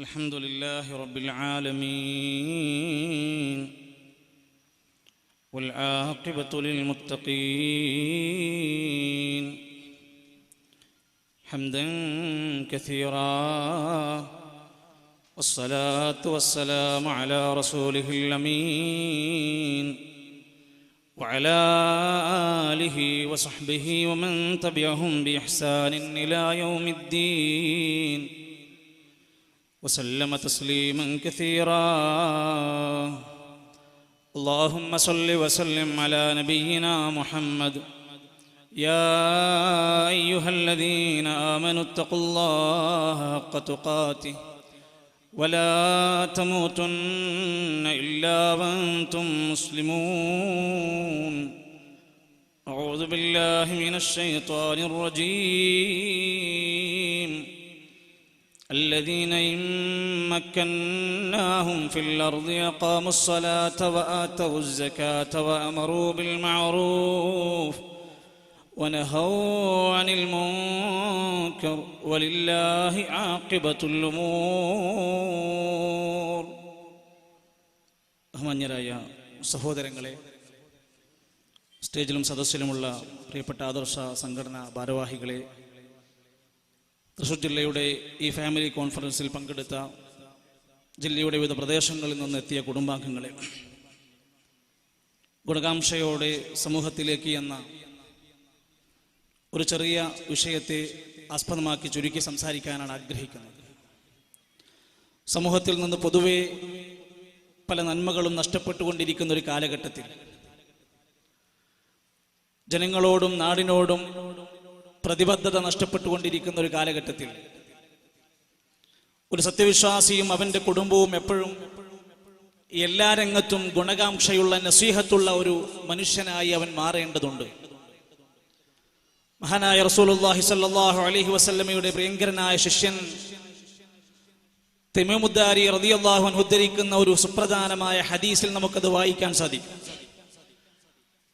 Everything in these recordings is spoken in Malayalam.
الحمد لله رب العالمين والعاقبة للمتقين حمدا كثيرا والصلاة والسلام على رسوله الأمين وعلى آله وصحبه ومن تبعهم بإحسان إلى يوم الدين وسلم تسليما كثيرا. اللهم صل وسلم على نبينا محمد. يا أيها الذين آمنوا اتقوا الله حق تقاته. ولا تموتن إلا وأنتم مسلمون. أعوذ بالله من الشيطان الرجيم. الذين إن مكناهم في الأرض أقاموا الصلاة وآتوا الزكاة وأمروا بالمعروف ونهوا عن المنكر ولله عاقبة الأمور ബഹുമാന്യരായ സഹോദരങ്ങളെ സ്റ്റേജിലും സദസ്സിലുമുള്ള പ്രിയപ്പെട്ട ആദർശ സംഘടനാ ഭാരവാഹികളെ തൃശൂർ ജില്ലയുടെ ഈ ഫാമിലി കോൺഫറൻസിൽ പങ്കെടുത്ത ജില്ലയുടെ വിവിധ പ്രദേശങ്ങളിൽ നിന്ന് എത്തിയ കുടുംബാംഗങ്ങളെ ഗുണകാംക്ഷയോടെ സമൂഹത്തിലേക്ക് എന്ന ഒരു ചെറിയ വിഷയത്തെ ആസ്പദമാക്കി ചുരുക്കി സംസാരിക്കാനാണ് ആഗ്രഹിക്കുന്നത്. സമൂഹത്തിൽ നിന്ന് പൊതുവെ പല നന്മകളും നഷ്ടപ്പെട്ടുകൊണ്ടിരിക്കുന്ന ഒരു കാലഘട്ടത്തിൽ ജനങ്ങളോടും നാടിനോടും പ്രതിബദ്ധത നഷ്ടപ്പെട്ടുകൊണ്ടിരിക്കുന്ന ഒരു കാലഘട്ടത്തിൽ ഒരു സത്യവിശ്വാസിയും അവന്റെ കുടുംബവും എപ്പോഴും എല്ലാ രംഗത്തും ഗുണകാംക്ഷയുള്ള നസീഹത്തുള്ള ഒരു മനുഷ്യനായി അവൻ മാറേണ്ടതുണ്ട്. മഹാനായ റസൂലുള്ളാഹി സല്ലാഹു അലഹി വസല്ലമയുടെ പ്രിയങ്കരനായ ശിഷ്യൻ തെമിമുദ്ദാരി റളിയല്ലാഹു അൻഹു ഉദ്ധരിക്കുന്ന ഒരു സുപ്രധാനമായ ഹദീസിൽ നമുക്കത് വായിക്കാൻ സാധിക്കും.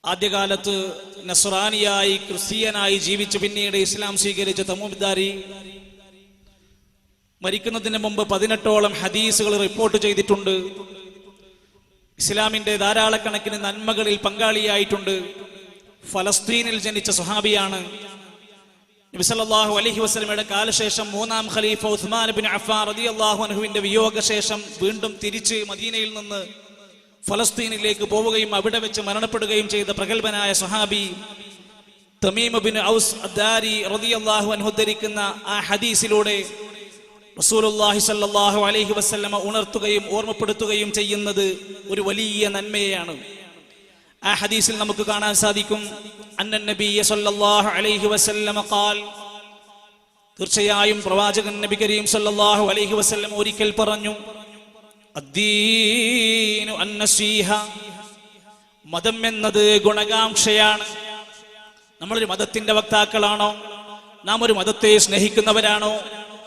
ആദ്യകാലത്ത് നസ്രാനിയായി ക്രിസ്തീയനായി ജീവിച്ച് പിന്നീട് ഇസ്ലാം സ്വീകരിച്ച തമൂബിദാരി മരിക്കുന്നതിന് മുമ്പ് പതിനെട്ടോളം ഹദീസുകൾ റിപ്പോർട്ട് ചെയ്തിട്ടുണ്ട്. ഇസ്ലാമിന്റെ ധാരാളക്കണക്കിന് നന്മകളിൽ പങ്കാളിയായിട്ടുണ്ട്. ഫലസ്തീനിൽ ജനിച്ച സുഹാബിയാണ് നബിസല്ലാഹു അലഹി വസ്ലമയുടെ കാലശേഷം മൂന്നാം ഖലീഫ ഉസ്മാൻ ബിൻ അഫാർ അലി അള്ളാഹു അൻഹുവിന്റെ വിയോഗശേഷം വീണ്ടും തിരിച്ച് മദീനയിൽ നിന്ന് ഫലസ്തീനിലേക്ക് പോവുകയും അവിടെ വെച്ച് മരണപ്പെടുകയും ചെയ്ത പ്രഗത്ഭനായ സഹാബി തമീമബിൻ ഔസ് അദ്ദാരി റതിയല്ലാഹു അൻഹു ഉദ്ധരിക്കുന്ന ആ ഹദീസിലൂടെ റസൂലുള്ളാഹി സ്വല്ലല്ലാഹു അലൈഹി വസല്ലമ ഉണർത്തുകയും ഓർമ്മപ്പെടുത്തുകയും ചെയ്യുന്നത് ഒരു വലിയ നന്മയാണ് ആ ഹദീസിൽ നമുക്ക് കാണാൻ സാധിക്കും അന്നൻ നബിയ സ്വല്ലല്ലാഹു അലൈഹി വസല്ലമ ഖാൽ തീർച്ചയായും പ്രവാചകൻ നബി കരീം സ്വല്ലല്ലാഹു അലൈഹി വസല്ലം ഒരിക്കൽ പറഞ്ഞു മതം എന്നത് ഗുണകാംക്ഷയാണ്. നമ്മളൊരു മതത്തിന്റെ വക്താക്കളാണോ? നാം ഒരു മതത്തെ സ്നേഹിക്കുന്നവരാണോ?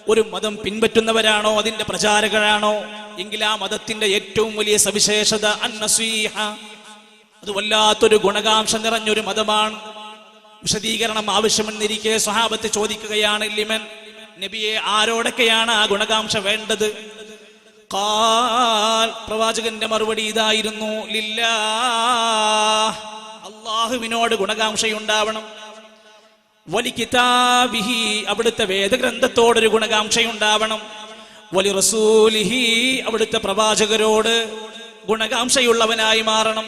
ഒരു മതം പിൻപറ്റുന്നവരാണോ? അതിന്റെ പ്രചാരകരാണോ? എങ്കിൽ ആ മതത്തിന്റെ ഏറ്റവും വലിയ സവിശേഷത അന്നസീഹ. അത് വല്ലാത്തൊരു ഗുണകാംക്ഷ നിറഞ്ഞൊരു മതമാണ്. വിശദീകരണം ആവശ്യമെന്നിരിക്കെ സ്വഹാബത്ത് ചോദിക്കുകയാണ് ലിമൻ നബിയെ ആരോടൊക്കെയാണ് ആ ഗുണകാംക്ഷ വേണ്ടത്? കാൽ പ്രവാചകന്റെ മറുപടി ഇതായിരുന്നു. ലില്ലാ അള്ളാഹുവിനോട് ഗുണകാംക്ഷയുണ്ടാവണം. വലി കിതാബിഹി അവിടുത്തെ വേദഗ്രന്ഥത്തോടൊരു ഗുണകാംക്ഷയുണ്ടാവണം. വലി റസൂലിഹി അവിടുത്തെ പ്രവാചകരോട് ഗുണകാംക്ഷയുള്ളവനായി മാറണം.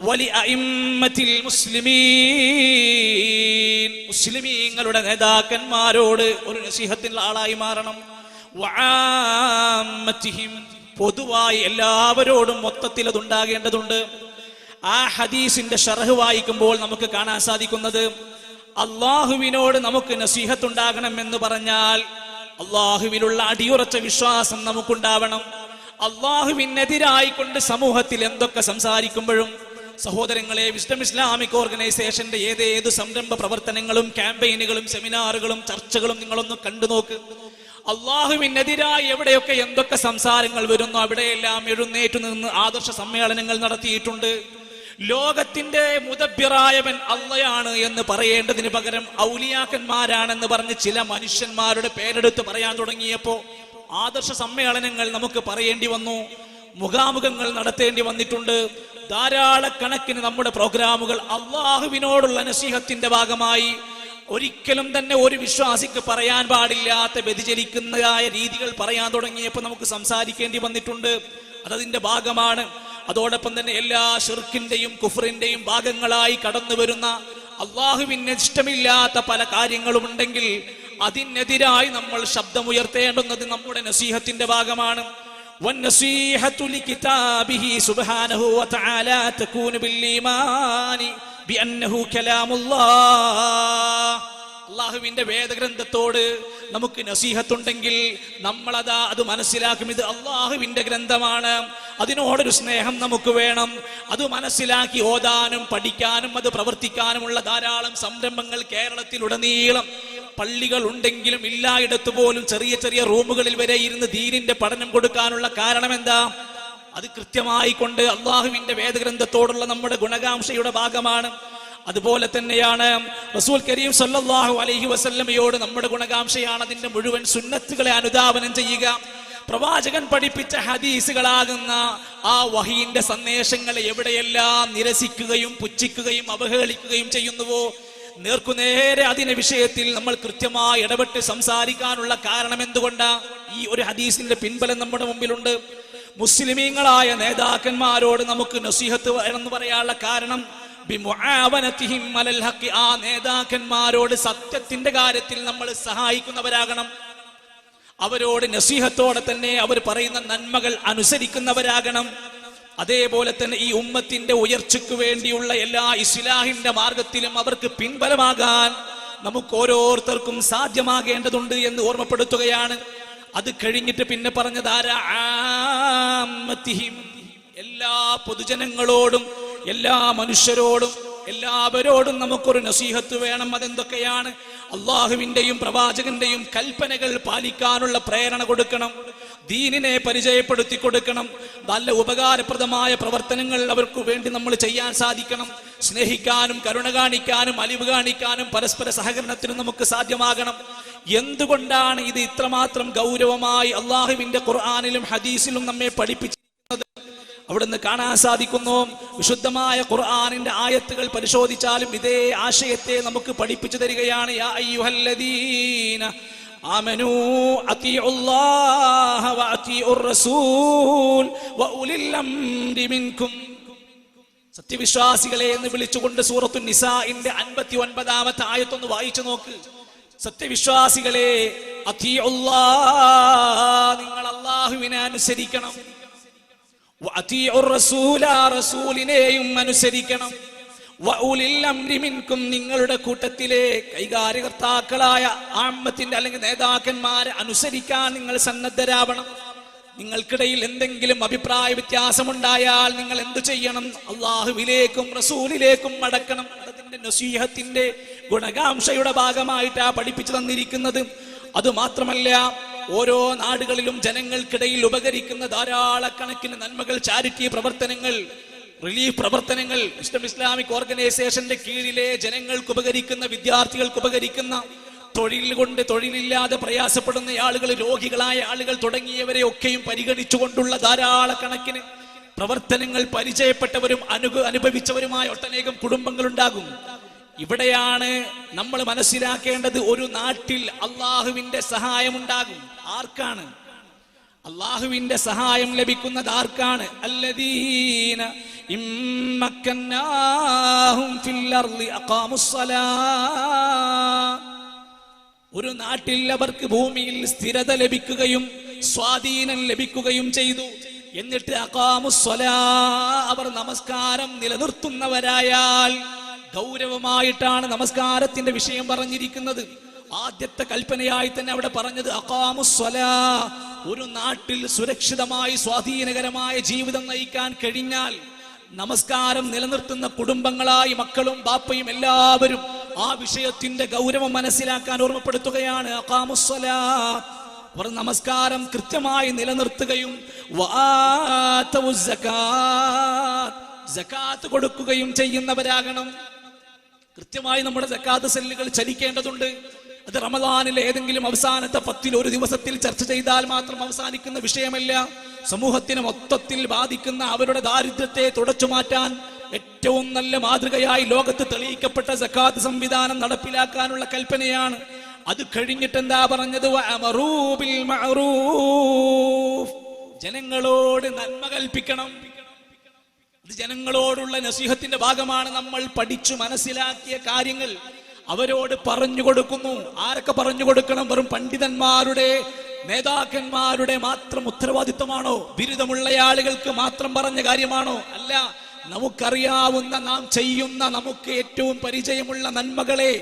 വലി അയിമ്മത്തിൽ മുസ്ലിമീൻ. മുസ്ലിമീങ്ങളുടെ നേതാക്കന്മാരോട് ഒരു നസീഹത്തിനുള്ള ആളായി മാറണം. പൊതുവായി എല്ലാവരോടും മൊത്തത്തിൽ അതുണ്ടാകേണ്ടതുണ്ട്. ആ ഹദീസിന്റെ ഷറഹ് വായിക്കുമ്പോൾ നമുക്ക് കാണാൻ സാധിക്കുന്നത് അള്ളാഹുവിനോട് നമുക്ക് നസീഹത്തുണ്ടാകണം എന്ന് പറഞ്ഞാൽ അള്ളാഹുവിലുള്ള അടിയുറച്ച വിശ്വാസം നമുക്കുണ്ടാവണം. അള്ളാഹുവിനെതിരായിക്കൊണ്ട് സമൂഹത്തിൽ എന്തൊക്കെ സംസാരിക്കുമ്പോഴും സഹോദരങ്ങളെ വിസ്ഡം ഇസ്ലാമിക് ഓർഗനൈസേഷന്റെ ഏതേത് സംരംഭ പ്രവർത്തനങ്ങളും ക്യാമ്പയിനുകളും സെമിനാറുകളും ചർച്ചകളും നിങ്ങളൊന്ന് കണ്ടു നോക്ക്. അള്ളാഹുവിനെതിരായി എവിടെയൊക്കെ എന്തൊക്കെ സംസാരങ്ങൾ വരുന്നു അവിടെയെല്ലാം എഴുന്നേറ്റു നിന്ന് ആദർശ സമ്മേളനങ്ങൾ നടത്തിയിട്ടുണ്ട്. ലോകത്തിന്റെ മുതബിറായവൻ അള്ളയാണ് എന്ന് പറയേണ്ടതിന് പകരം ഔലിയാക്കന്മാരാണെന്ന് പറഞ്ഞ് ചില മനുഷ്യന്മാരുടെ പേരെടുത്ത് പറയാൻ തുടങ്ങിയപ്പോ ആദർശ സമ്മേളനങ്ങൾ നമുക്ക് പറയേണ്ടി വന്നു മുഖാമുഖങ്ങൾ നടത്തേണ്ടി വന്നിട്ടുണ്ട്. ധാരാളക്കണക്കിന് നമ്മുടെ പ്രോഗ്രാമുകൾ അള്ളാഹുവിനോടുള്ള നസീഹത്തിന്റെ ഭാഗമായി ഒരിക്കലും തന്നെ ഒരു വിശ്വാസിക്ക് പറയാൻ പാടില്ലാത്ത വ്യതിചലിക്കുന്നതായ രീതികൾ പറയാൻ തുടങ്ങിയപ്പോൾ നമുക്ക് സംസാരിക്കേണ്ടി വന്നിട്ടുണ്ട്. അതതിന്റെ ഭാഗമാണ്. അതോടൊപ്പം തന്നെ എല്ലാ ഷിർക്കിന്റെയും കുഫറിന്റെയും ഭാഗങ്ങളായി കടന്നു വരുന്ന അള്ളാഹുവിന് ഇഷ്ടമില്ലാത്ത പല കാര്യങ്ങളും ഉണ്ടെങ്കിൽ അതിനെതിരായി നമ്മൾ ശബ്ദമുയർത്തേണ്ടുന്നത് നമ്മുടെ നസീഹത്തിന്റെ ഭാഗമാണ്. والنصيحة لكتابه سبحانه وتعالى تكون بالإيمان بأنه كلام الله അള്ളാഹുവിന്റെ വേദഗ്രന്ഥത്തോട് നമുക്ക് നസീഹത്തുണ്ടെങ്കിൽ നമ്മളതാ അത് മനസ്സിലാക്കും ഇത് അള്ളാഹുവിന്റെ ഗ്രന്ഥമാണ് അതിനോടൊരു സ്നേഹം നമുക്ക് വേണം അത് മനസ്സിലാക്കി ഓതാനും പഠിക്കാനും അത് പ്രവർത്തിക്കാനുമുള്ള ധാരാളം സംരംഭങ്ങൾ കേരളത്തിലുടനീളം പള്ളികൾ ഉണ്ടെങ്കിലും ഇല്ലായിടത്ത് പോലും ചെറിയ ചെറിയ റൂമുകളിൽ വരെ ഇരുന്ന് ദീനിന്റെ പഠനം കൊടുക്കാനുള്ള കാരണം എന്താ? അത് കൃത്യമായി കൊണ്ട് അള്ളാഹുവിന്റെ വേദഗ്രന്ഥത്തോടുള്ള നമ്മുടെ ഗുണകാംക്ഷയുടെ ഭാഗമാണ്. അതുപോലെ തന്നെയാണ് റസൂൽ കരീം സല്ലാഹു അലൈഹി വസല്ലമയോട് നമ്മുടെ ഗുണകാംക്ഷയാണ് അതിന്റെ മുഴുവൻ സുന്നത്തുകളെ അനുധാവനം ചെയ്യുക. പ്രവാചകൻ പഠിപ്പിച്ച ഹദീസുകളാകുന്ന ആ വഹീന്റെ സന്ദേശങ്ങളെ എവിടെയെല്ലാം നിരസിക്കുകയും പുച്ഛിക്കുകയും അവഹേളിക്കുകയും ചെയ്യുന്നുവോ? നേർക്കുനേരെ അതിനെ വിഷയത്തിൽ നമ്മൾ കൃത്യമായി ഇടപെട്ട് സംസാരിക്കാനുള്ള കാരണം എന്തുകൊണ്ടാ? ഈ ഒരു ഹദീസിന്റെ പിൻബലം നമ്മുടെ മുമ്പിലുണ്ട്. മുസ്ലിമീങ്ങളായ നേതാക്കന്മാരോട് നമുക്ക് നസീഹത്ത് എന്ന് പറയാനുള്ള കാരണം. ആ നേതാക്കന്മാരോട് സത്യത്തിന്റെ കാര്യത്തിൽ നമ്മൾ സഹായിക്കുന്നവരാകണം. അവരോട് നസീഹത്തോടെ തന്നെ അവർ പറയുന്ന നന്മകൾ അനുസരിക്കുന്നവരാകണം. അതേപോലെ തന്നെ ഈ ഉമ്മത്തിന്റെ ഉയർച്ചയ്ക്ക് വേണ്ടിയുള്ള എല്ലാ ഇസ്ലാഹിന്റെ മാർഗത്തിലും അവർക്ക് പിൻബലമാകാൻ നമുക്ക് ഓരോരുത്തർക്കും സാധ്യമാകേണ്ടതുണ്ട് എന്ന് ഓർമ്മപ്പെടുത്തുകയാണ്. അത് കഴിഞ്ഞിട്ട് പിന്നെ പറഞ്ഞത് ആരാമത്തിഹിം എല്ലാ പൊതുജനങ്ങളോടും എല്ലാ മനുഷ്യരോടും എല്ലാവരോടും നമുക്കൊരു നസീഹത്ത് വേണം. അതെന്തൊക്കെയാണ്? അള്ളാഹുവിന്റെയും പ്രവാചകന്റെയും കൽപ്പനകൾ പാലിക്കാനുള്ള പ്രേരണ കൊടുക്കണം. ദീനിനെ പരിചയപ്പെടുത്തി കൊടുക്കണം. നല്ല ഉപകാരപ്രദമായ പ്രവർത്തനങ്ങൾ അവർക്ക് വേണ്ടി നമ്മൾ ചെയ്യാൻ സാധിക്കണം. സ്നേഹിക്കാനും കരുണ കാണിക്കാനും അലിവ് കാണിക്കാനും പരസ്പര സഹകരണത്തിനും നമുക്ക് സാധ്യമാകണം. എന്തുകൊണ്ടാണ് ഇത് ഇത്രമാത്രം ഗൗരവമായി അള്ളാഹുവിന്റെ ഖുർആാനിലും ഹദീസിലും നമ്മെ പഠിപ്പിച്ചിരിക്കുന്നത്? അവിടുന്ന് കാണാൻ സാധിക്കുന്നു. വിശുദ്ധമായ ഖുർആാനിന്റെ ആയത്തുകൾ പരിശോധിച്ചാലും ഇതേ ആശയത്തെ നമുക്ക് പഠിപ്പിച്ചു തരികയാണ്. യാ അയ്യുഹല്ലദീന أطيعوا الله وأطيعوا റസൂൽ وأولي الأمر മിൻകും. സത്യവിശ്വാസികളെ എന്ന് വിളിച്ചുകൊണ്ട് സൂറത്തു നിസാഇന്റെ അൻപത്തി ഒൻപതാമത്തെ ആയത്തൊന്ന് വായിച്ചു നോക്ക്. സത്യവിശ്വാസികളെ നിങ്ങൾ അള്ളാഹുവിനെ അനുസരിക്കണം. റസൂലിനെയും അനുസരിക്കണം. വഉലിൽ അംരി മിൻകും നിങ്ങളുടെ കൂട്ടത്തിലെ കൈകാര്യകർത്താക്കളായ ആമ്മത്തിന്റെ അല്ലെങ്കിൽ നേതാക്കന്മാരെ അനുസരിക്കാൻ നിങ്ങൾ സന്നദ്ധരാവണം. നിങ്ങൾക്കിടയിൽ എന്തെങ്കിലും അഭിപ്രായ വ്യത്യാസമുണ്ടായാൽ നിങ്ങൾ എന്തു ചെയ്യണം? അള്ളാഹുവിലേക്കും റസൂലിലേക്കും മടക്കണം. അതിന്റെ നസീഹത്തിന്റെ ഗുണകാംക്ഷയുടെ ഭാഗമായിട്ടാ പഠിപ്പിച്ചു തന്നിരിക്കുന്നത്. അതുമാത്രമല്ല ഓരോ നാടുകളിലും ജനങ്ങൾക്കിടയിൽ ഉപകരിക്കുന്ന ധാരാളക്കണക്കിന് നന്മകൾ ചാരിറ്റി പ്രവർത്തനങ്ങൾ റിലീഫ് പ്രവർത്തനങ്ങൾ ഇഷ്ടം ഇസ്ലാമിക് ഓർഗനൈസേഷന്റെ കീഴിലെ ജനങ്ങൾക്ക് ഉപകരിക്കുന്ന വിദ്യാർത്ഥികൾക്ക് ഉപകരിക്കുന്ന തൊഴിൽ കൊണ്ട് തൊഴിലില്ലാതെ പ്രയാസപ്പെടുന്ന ആളുകൾ രോഗികളായ ആളുകൾ തുടങ്ങിയവരെ ഒക്കെയും പരിഗണിച്ചുകൊണ്ടുള്ള ധാരാളക്കണക്കിന് പ്രവർത്തനങ്ങൾ പരിചയപ്പെട്ടവരും അനുഭ അനുഭവിച്ചവരുമായ ഒട്ടനേകം കുടുംബങ്ങളുണ്ടാകും. ഇവിടെയാണ് നമ്മൾ മനസ്സിലാക്കേണ്ടത് ഒരു നാട്ടിൽ അള്ളാഹുവിന്റെ സഹായമുണ്ടാകും. ആർക്കാണ്? അള്ളാഹുവിന്റെ സഹായം ലഭിക്കുന്നത് ആർക്കാണ്? അല്ലദീന ഒരു നാട്ടിൽ അവർക്ക് ഭൂമിയിൽ സ്ഥിരത ലഭിക്കുകയും സ്വാധീനം ലഭിക്കുകയും ചെയ്തു. എന്നിട്ട് അകാമുസ്വലാ അവർ നമസ്കാരം നിലനിർത്തുന്നവരായാൽ ഗൗരവമായിട്ടാണ് നമസ്കാരത്തിന്റെ വിഷയം പറഞ്ഞിരിക്കുന്നത്. ആദ്യത്തെ കൽപ്പനയായി തന്നെ അവിടെ പറഞ്ഞത് അകാമുസ്വലാ ഒരു നാട്ടിൽ സുരക്ഷിതമായി സ്വാധീനകരമായ ജീവിതം നയിക്കാൻ കഴിഞ്ഞാൽ നമസ്കാരം നിലനിർത്തുന്ന കുടുംബങ്ങളായി മക്കളും ബാപ്പയും എല്ലാവരും ആ വിഷയത്തിന്റെ ഗൗരവം മനസ്സിലാക്കാൻ ഓർമ്മപ്പെടുത്തുകയാണ്. നമസ്കാരം കൃത്യമായി നിലനിർത്തുകയും ജക്കാത്ത് കൊടുക്കുകയും ചെയ്യുന്നവരാകണം. കൃത്യമായി നമ്മുടെ ജക്കാത്ത് സെല്ലുകൾ ചലിക്കേണ്ടതുണ്ട്. അത് റമദാനിലെ ഏതെങ്കിലും അവസാനത്തെ പത്തിൽ ഒരു ദിവസത്തിൽ ചർച്ച ചെയ്താൽ മാത്രം അവസാനിക്കുന്ന വിഷയമല്ല. സമൂഹത്തിന് മൊത്തത്തിൽ ബാധിക്കുന്ന അവരുടെ ദാരിദ്ര്യത്തെ തുടച്ചു മാറ്റാൻ ഏറ്റവും നല്ല മാതൃകയായി ലോകത്ത് തെളിയിക്കപ്പെട്ട സക്കാത്ത് സംവിധാനം നടപ്പിലാക്കാനുള്ള കൽപ്പനയാണ്. അത് കഴിഞ്ഞിട്ട് എന്താ പറഞ്ഞത്. ജനങ്ങളോട് നന്മ കൽപ്പിക്കണം. അത് ജനങ്ങളോടുള്ള നസീഹത്തിന്റെ ഭാഗമാണ് നമ്മൾ പഠിച്ചു മനസ്സിലാക്കിയ കാര്യങ്ങൾ. അവരോട് പറഞ്ഞു കൊടുക്കുന്നു. ആരൊക്കെ പറഞ്ഞു കൊടുക്കണം? വെറും പണ്ഡിതന്മാരുടെ നേതാക്കന്മാരുടെ മാത്രം ഉത്തരവാദിത്തമാണോ ബിരുദമുള്ള ആളുകൾക്ക് മാത്രം പറഞ്ഞ കാര്യമാണോ? അല്ല നമുക്കറിയാവുന്ന നാം ചെയ്യുന്ന നമുക്ക് ഏറ്റവും പരിചയമുള്ള നന്മകളെ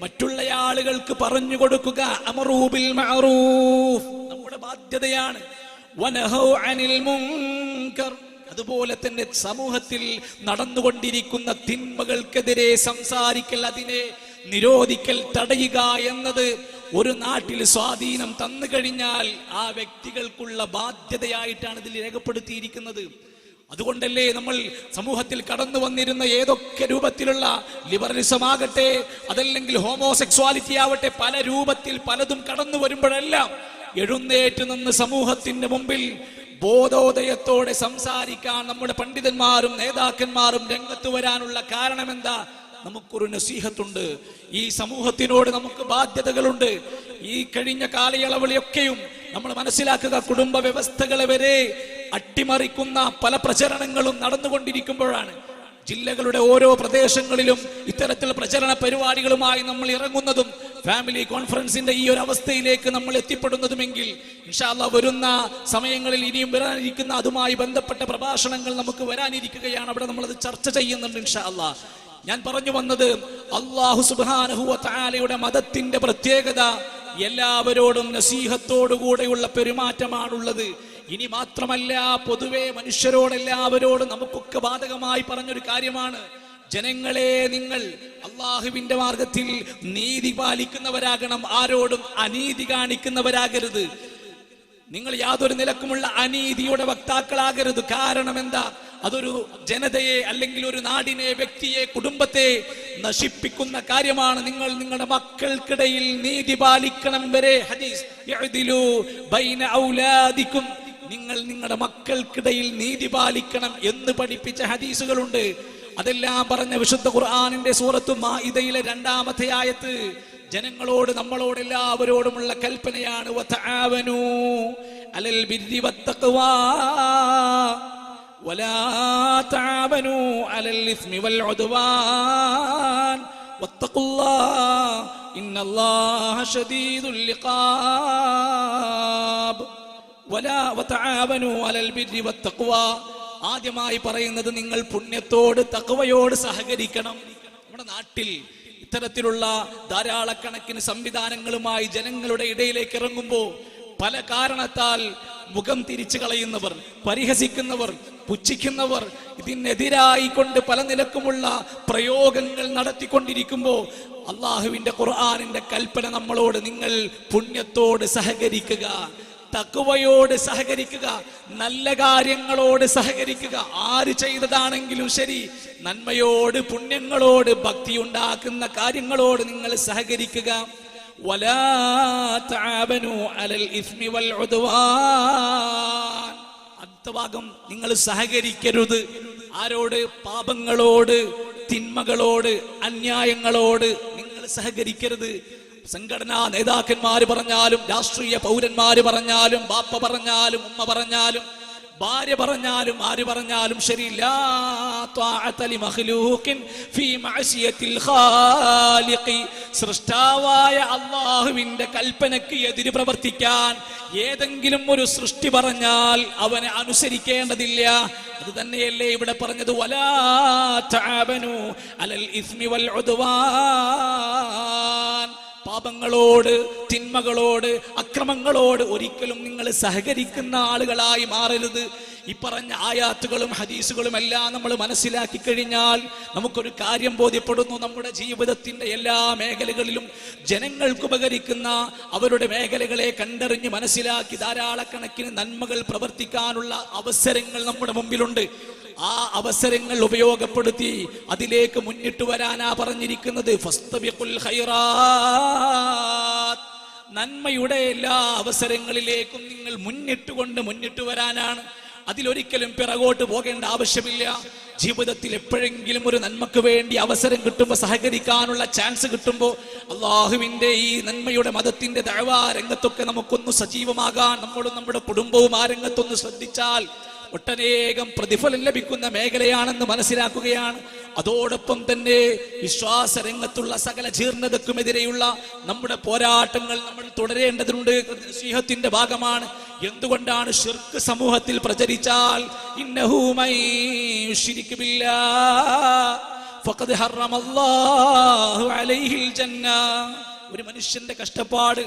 മറ്റുള്ള ആളുകൾക്ക് പറഞ്ഞു കൊടുക്കുക. അമറൂബിൽ മഅറൂഫ്. നമ്മുടെ ബാധ്യതയാണ്. വനഹൗ അനിൽ അതുപോലെ തന്നെ സമൂഹത്തിൽ നടന്നുകൊണ്ടിരിക്കുന്ന തിന്മകൾക്കെതിരെ സംസാരിക്കൽ അതിനെ നിരോധിക്കൽ തടയുക എന്നത് ഒരു നാട്ടിൽ സ്വാധീനം തന്നു കഴിഞ്ഞാൽ ആ വ്യക്തികൾക്കുള്ള ബാധ്യതയായിട്ടാണ് ഇതിൽ രേഖപ്പെടുത്തിയിരിക്കുന്നത്. അതുകൊണ്ടല്ലേ നമ്മൾ സമൂഹത്തിൽ കടന്നു വന്നിരുന്ന ഏതൊക്കെ രൂപത്തിലുള്ള ലിബറലിസം ആകട്ടെ അതല്ലെങ്കിൽ ഹോമോസെക്സ്വാലിറ്റി ആവട്ടെ പല രൂപത്തിൽ പലതും കടന്നു വരുമ്പോഴെല്ലാം എഴുന്നേറ്റ് നിന്ന് സമൂഹത്തിന്റെ മുമ്പിൽ ബോധോദയത്തോടെ സംസാരിക്കാൻ നമ്മുടെ പണ്ഡിതന്മാരും നേതാക്കന്മാരും രംഗത്ത് വരാനുള്ള കാരണം എന്താ നമുക്കൊരു നസീഹത്തുണ്ട്. ഈ സമൂഹത്തിനോട് നമുക്ക് ബാധ്യതകളുണ്ട്. ഈ കഴിഞ്ഞ കാലയളവിലൊക്കെയും നമ്മൾ മനസ്സിലാക്കുക കുടുംബ വ്യവസ്ഥകളെ വരെ അട്ടിമറിക്കുന്ന പല പ്രചരണങ്ങളും നടന്നുകൊണ്ടിരിക്കുമ്പോഴാണ് ജില്ലകളുടെ ഓരോ പ്രദേശങ്ങളിലും ഇത്തരത്തിൽ പ്രചരണ പരിപാടികളുമായി നമ്മൾ ഇറങ്ങുന്നതും ഫാമിലി കോൺഫറൻസിന്റെ ഈ ഒരു അവസ്ഥയിലേക്ക് നമ്മൾ എത്തിപ്പെടുന്നതുമെങ്കിൽ ഇൻഷാല്ല വരുന്ന സമയങ്ങളിൽ ഇനിയും വരാനിരിക്കുന്ന അതുമായി ബന്ധപ്പെട്ട പ്രഭാഷണങ്ങൾ നമുക്ക് വരാനിരിക്കുകയാണ്. അവിടെ നമ്മളത് ചർച്ച ചെയ്യുന്നുണ്ട് ഇൻഷാല്ല ഞാൻ പറഞ്ഞു വന്നത് അള്ളാഹു സുബാനഹുലയുടെ മതത്തിന്റെ പ്രത്യേകത എല്ലാവരോടും നസീഹത്തോടുകൂടെയുള്ള പെരുമാറ്റമാണുള്ളത്. ഇനി മാത്രമല്ല പൊതുവെ മനുഷ്യരോടെല്ലാവരോടും നമുക്കൊക്കെ ബാധകമായി പറഞ്ഞൊരു കാര്യമാണ്. ജനങ്ങളെ നിങ്ങൾ അള്ളാഹുവിന്റെ മാർഗത്തിൽ നീതി പാലിക്കുന്നവരാകണം ആരോടും അനീതി കാണിക്കുന്നവരാകരുത്. നിങ്ങൾ യാതൊരു നിലക്കുമുള്ള അനീതിയുടെ വക്താക്കളാകരുത്. കാരണം എന്താ? അതൊരു ജനതയെ അല്ലെങ്കിൽ ഒരു നാടിനെ വ്യക്തിയെ കുടുംബത്തെ നശിപ്പിക്കുന്ന കാര്യമാണ് നിങ്ങൾ നിങ്ങളുടെ മക്കൾക്കിടയിൽ നീതി പാലിക്കണം വരെ. ഹദീസ് നിങ്ങൾ നിങ്ങളുടെ മക്കൾക്കിടയിൽ നീതി പാലിക്കണം എന്ന് പഠിപ്പിച്ച ഹദീസുകളുണ്ട്. അതെല്ലാം പറഞ്ഞ വിശുദ്ധ ഖുർആാനിന്റെ സൂറത്തു മാഇദയിലെ രണ്ടാമത്തെ ആയത്ത്. ജനങ്ങളോട് നമ്മളോട് എല്ലാവരോടുമുള്ള കൽപ്പനയാണ് അലൽ ولا تعاونوا على الإثم والعدوان واتقوا الله إن الله شديد العقاب ولا وتعاونوا على البر والتقوى ആദ്യമായി പറയുന്നത് നിങ്ങൾ പുണ്യത്തോട് തക്കവയോട് സഹകരിക്കണം നമ്മുടെ നാട്ടിൽ ഇത്തരത്തിലുള്ള ധാരാളക്കണക്കിന് സംവിധാനങ്ങളുമായി ജനങ്ങളുടെ ഇടയിലേക്ക് ഇറങ്ങുമ്പോൾ പല കാരണത്താൽ മുഖം തിരിച്ചു കളയുന്നവർ പരിഹസിക്കുന്നവർ പുച്ഛിക്കുന്നവർ ഇതിനെതിരായി കൊണ്ട് പല നിലക്കുമുള്ള പ്രയോഗങ്ങൾ നടത്തിക്കൊണ്ടിരിക്കുമ്പോൾ അള്ളാഹുവിന്റെ ഖുർആാനിന്റെ കൽപ്പന നമ്മളോട് നിങ്ങൾ പുണ്യത്തോട് സഹകരിക്കുക തക്കുവയോട് സഹകരിക്കുക നല്ല കാര്യങ്ങളോട് സഹകരിക്കുക. ആര് ചെയ്തതാണെങ്കിലും ശരി നന്മയോട് പുണ്യങ്ങളോട് ഭക്തി ഉണ്ടാക്കുന്ന കാര്യങ്ങളോട് നിങ്ങൾ സഹകരിക്കുക. അന്തഭാഗം നിങ്ങൾ സഹകരിക്കരുത്. ആരോട്? പാപങ്ങളോട് തിന്മകളോട് അന്യായങ്ങളോട് നിങ്ങൾ സഹകരിക്കരുത്. സംഘടനാ നേതാക്കന്മാർ പറഞ്ഞാലും രാഷ്ട്രീയ പൗരന്മാർ പറഞ്ഞാലും ബാപ്പ പറഞ്ഞാലും ഉമ്മ പറഞ്ഞാലും ഭാര്യ പറഞ്ഞാലും ആര് പറഞ്ഞാലും ശരിയില്ല. സൃഷ്ടാവായ അള്ളാഹുവിന്റെ കൽപ്പനക്ക് എതിര് പ്രവർത്തിക്കാൻ ഏതെങ്കിലും ഒരു സൃഷ്ടി പറഞ്ഞാൽ അവനെ അനുസരിക്കേണ്ടതില്ല. അത് തന്നെയല്ലേ ഇവിടെ പറഞ്ഞത്? വലാ അലൽ ഇസ്മി വൽ ഉദ്വാൻ. പാപങ്ങളോട് തിന്മകളോട് അക്രമങ്ങളോട് ഒരിക്കലും നിങ്ങൾ സഹകരിക്കുന്ന ആളുകളായി മാറരുത്. ഈ പറഞ്ഞ ആയാത്തുകളും ഹദീസുകളും എല്ലാം നമ്മൾ മനസ്സിലാക്കി കഴിഞ്ഞാൽ നമുക്കൊരു കാര്യം ബോധ്യപ്പെടുന്നു. നമ്മുടെ ജീവിതത്തിന്റെ എല്ലാ മേഖലകളിലും ജനങ്ങൾക്ക് ഉപകരിക്കുന്ന അവരുടെ മേഖലകളെ കണ്ടറിഞ്ഞ് മനസ്സിലാക്കി ധാരാളക്കണക്കിന് നന്മകൾ പ്രവർത്തിക്കാനുള്ള അവസരങ്ങൾ നമ്മുടെ മുമ്പിലുണ്ട്. ആ അവസരങ്ങൾ ഉപയോഗപ്പെടുത്തി അതിലേക്ക് മുന്നിട്ട് വരാനാ പറഞ്ഞിരിക്കുന്നത്. നന്മയുടെ എല്ലാ അവസരങ്ങളിലേക്കും നിങ്ങൾ മുന്നിട്ട് കൊണ്ട് മുന്നിട്ട് വരാനാണ്. അതിലൊരിക്കലും പിറകോട്ട് പോകേണ്ട ആവശ്യമില്ല. ജീവിതത്തിൽ എപ്പോഴെങ്കിലും ഒരു നന്മക്ക് വേണ്ടി അവസരം കിട്ടുമ്പോൾ സഹകരിക്കാനുള്ള ചാൻസ് കിട്ടുമ്പോൾ അള്ളാഹുവിന്റെ ഈ നന്മയുടെ മതത്തിന്റെ ദഴവാ രംഗത്തൊക്കെ നമുക്കൊന്ന് സജീവമാകാൻ നമ്മളും നമ്മുടെ കുടുംബവും ആ രംഗത്തൊന്ന് ശ്രദ്ധിച്ചാൽ ഒട്ടനേകം പ്രതിഫലം ലഭിക്കുന്ന മേഖലയാണെന്ന് മനസ്സിലാക്കുകയാണ്. അതോടൊപ്പം തന്നെ വിശ്വാസ രംഗത്തുള്ള സകല ജീർണതക്കുമെതിരെയുള്ള നമ്മുടെ പോരാട്ടങ്ങൾ നമ്മൾ തുടരേണ്ടതുണ്ട്. സ്നേഹത്തിന്റെ ഭാഗമാണ്. എന്തുകൊണ്ടാണ് ഷിർക്ക് സമൂഹത്തിൽ പ്രചരിച്ചാൽ? ഇന്നഹു മൻ യുശ്രിക് ബില്ലാഹ് ഫഖദ് ജന്ന. ഒരു മനുഷ്യന്റെ കഷ്ടപ്പാട്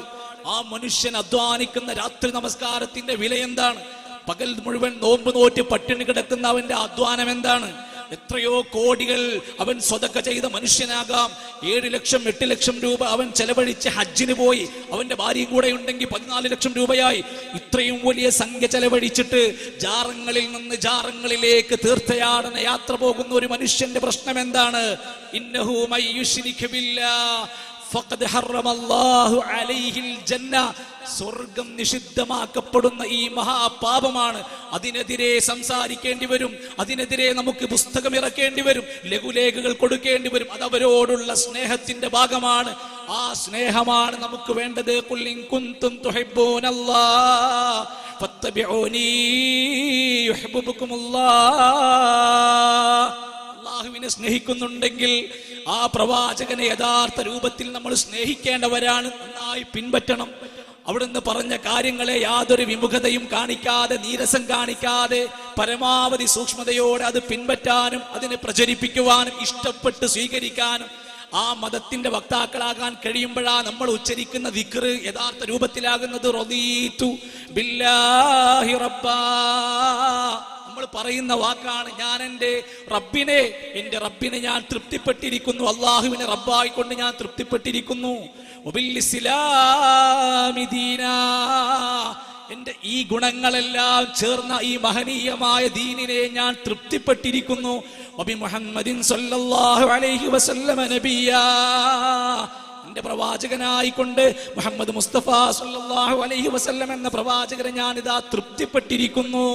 ആ മനുഷ്യൻ അധ്വാനിക്കുന്ന രാത്രി നമസ്കാരത്തിന്റെ വില എന്താണ് പകൽ മുഴുവൻ നോമ്പ് നോറ്റ് പട്ടിണി കിടക്കുന്ന അവന്റെ അധ്വാനം എന്താണ്? എത്രയോ കോടികൾ അവൻ സ്വതക്ക ചെയ്ത മനുഷ്യനാകാം. ഏഴ് ലക്ഷം എട്ട് ലക്ഷം രൂപ അവൻ ചെലവഴിച്ച് ഹജ്ജിന് പോയി. അവന്റെ ഭാര്യയും കൂടെ ഉണ്ടെങ്കിൽ പതിനാല് ലക്ഷം രൂപയായി. ഇത്രയും വലിയ സംഖ്യ ചെലവഴിച്ചിട്ട് ജാറങ്ങളിൽ നിന്ന് ജാറങ്ങളിലേക്ക് തീർത്ഥയാടന യാത്ര പോകുന്ന ഒരു മനുഷ്യന്റെ പ്രശ്നം എന്താണ്? ഇന്നഹു ഫഖദ് ഹറമല്ലാഹു അലൈഹിൽ ജന്ന സ്വർഗം നിഷിദ്ധമാക്കപ്പെടുന്ന ഈ മഹാപാപമാണ്. അതിനെതിരെ സംസാരിക്കേണ്ടി വരും. അതിനെതിരെ നമുക്ക് പുസ്തകം ഇറക്കേണ്ടി വരും. ലഘുലേഖകൾ കൊടുക്കേണ്ടി വരും. അത് അവരോടുള്ള സ്നേഹത്തിന്റെ ഭാഗമാണ്. ആ സ്നേഹമാണ് നമുക്ക് വേണ്ടത്. കുല്ലിൻ യുഹിബ്ബുക്കുമുല്ലാഹ് അള്ളാഹുവിനെ സ്നേഹിക്കുന്നുണ്ടെങ്കിൽ ആ പ്രവാചകനെ യഥാർത്ഥ രൂപത്തിൽ നമ്മൾ സ്നേഹിക്കേണ്ടവരാണ്. നന്നായി പിൻപറ്റണം. അവിടുന്ന് പറഞ്ഞ കാര്യങ്ങളെ യാതൊരു വിമുഖതയും കാണിക്കാതെ നീരസം കാണിക്കാതെ പരമാവധി സൂക്ഷ്മതയോടെ അത് പിൻപറ്റാനും അതിനെ പ്രചരിപ്പിക്കുവാനും ഇഷ്ടപ്പെട്ട് സ്വീകരിക്കാനും ആ മതത്തിന്റെ വക്താക്കളാകാൻ കഴിയുമ്പോഴാ നമ്മൾ ഉച്ചരിക്കുന്ന ദിക്റ് യഥാർത്ഥ രൂപത്തിലാകുന്നത്. റദീതു ബില്ലാഹി റബ്ബാ. നമ്മൾ പറയുന്ന വാക്കാണ് ഞാൻ എന്റെ റബ്ബിനെ എന്റെ റബ്ബിനെ ഞാൻ തൃപ്തിപ്പെട്ടിരിക്കുന്നു. അള്ളാഹുവിനെ റബ്ബായിക്കൊണ്ട് ഞാൻ തൃപ്തിപ്പെട്ടിരിക്കുന്നു. എന്റെ ഈ ഗുണങ്ങളെല്ലാം ചേർന്ന ഈ മഹനീയമായ ദീനിനെ ഞാൻ തൃപ്തിപ്പെട്ടിരിക്കുന്നു. മുഹമ്മദിൻ സല്ലല്ലാഹു അലൈഹി നബിയാ. എന്റെ പ്രവാചകനായിക്കൊണ്ട് മുഹമ്മദ് മുസ്തഫ സല്ലല്ലാഹു അലൈഹി വസല്ലം എന്ന പ്രവാചകനെ ഞാൻ ഇതാ തൃപ്തിപ്പെട്ടിരിക്കുന്നു.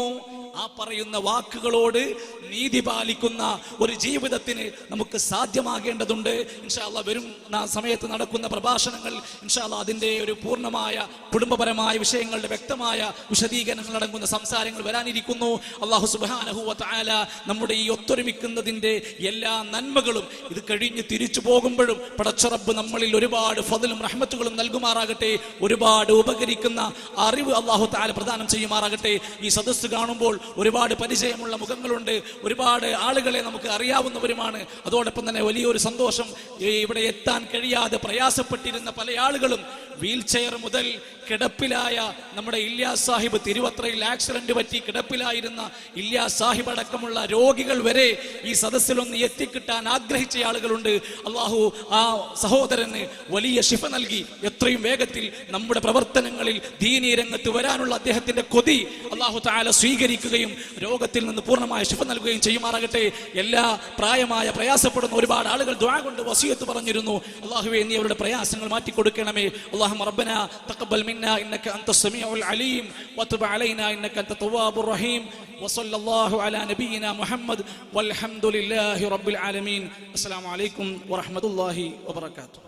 ആ പറയുന്ന വാക്കുകളോട് നീതി പാലിക്കുന്ന ഒരു ജീവിതത്തിന് നമുക്ക് സാധ്യമാകേണ്ടതുണ്ട്. ഇൻഷാല്ല വരും സമയത്ത് നടക്കുന്ന പ്രഭാഷണങ്ങൾ ഇൻഷാല്ല അതിന്റെ ഒരു പൂർണമായ കുടുംബപരമായ വിഷയങ്ങളുടെ വ്യക്തമായ വിശദീകരണങ്ങൾ അടങ്ങുന്ന സംസാരങ്ങൾ വരാനിരിക്കുന്നു. അള്ളാഹു സുബാനഹുവ താല നമ്മുടെ ഈ ഒത്തൊരുമിക്കുന്നതിന്റെ എല്ലാ നന്മകളും ഇത് കഴിഞ്ഞ് തിരിച്ചു പോകുമ്പോഴും പടച്ചുറപ്പ് നമ്മളിൽ ഒരുപാട് ഫതിലും റഹ്മത്തുകളും നൽകുമാറാകട്ടെ. ഒരുപാട് ഉപകരിക്കുന്ന അറിവ് അള്ളാഹു താല പ്രദാനം ചെയ്യുമാറാകട്ടെ. ഈ സദസ്സ് കാണുമ്പോൾ ഒരുപാട് പരിചയമുള്ള മുഖങ്ങളുണ്ട്. ഒരുപാട് ആളുകളെ നമുക്ക് അറിയാവുന്നവരുമാണ്. അതോടൊപ്പം തന്നെ വലിയൊരു സന്തോഷം ഇവിടെ എത്താൻ കഴിയാതെ പ്രയാസപ്പെട്ടിരുന്ന പല ആളുകളും വീൽ ചെയർ മുതൽ കിടപ്പിലായ നമ്മുടെ ഇല്ലാ സാഹിബ് തിരുവത്രയിൽ ആക്സിഡന്റ് പറ്റി കിടപ്പിലായിരുന്ന ഇല്ലാ സാഹിബ് അടക്കമുള്ള രോഗികൾ വരെ ഈ സദസ്സിലൊന്ന് എത്തിക്കിട്ടാൻ ആഗ്രഹിച്ച ആളുകളുണ്ട്. അള്ളാഹു ആ സഹോദരന് വലിയ ശിഫ നൽകി. എത്രയും വേഗത്തിൽ നമ്മുടെ പ്രവർത്തനങ്ങളിൽ ദീനീ രംഗത്ത് വരാനുള്ള അദ്ദേഹത്തിന്റെ കൊതി അള്ളാഹു താല സ്വീകരിക്കുകയും രോഗത്തിൽ നിന്ന് പൂർണമായ ശിഫ നൽകുകയും ചെയ്യുമാറാകട്ടെ. എല്ലാ പ്രായമായ പ്രയാസപ്പെടുന്ന ഒരുപാട് ആളുകൾ ദ്വാ കൊണ്ട് വസിയത്ത് പറഞ്ഞിരുന്നു. അള്ളാഹുവെ നീ അവരുടെ പ്രയാസങ്ങൾ മാറ്റി കൊടുക്കണമേ അള്ളാഹു റബ്ബന തഖബ്ബൽ منا إنك أنت السميع العليم وتب علينا إنك أنت التواب الرحيم وصلى الله على نبينا محمد والحمد لله رب العالمين. السلام عليكم ورحمة الله وبركاته.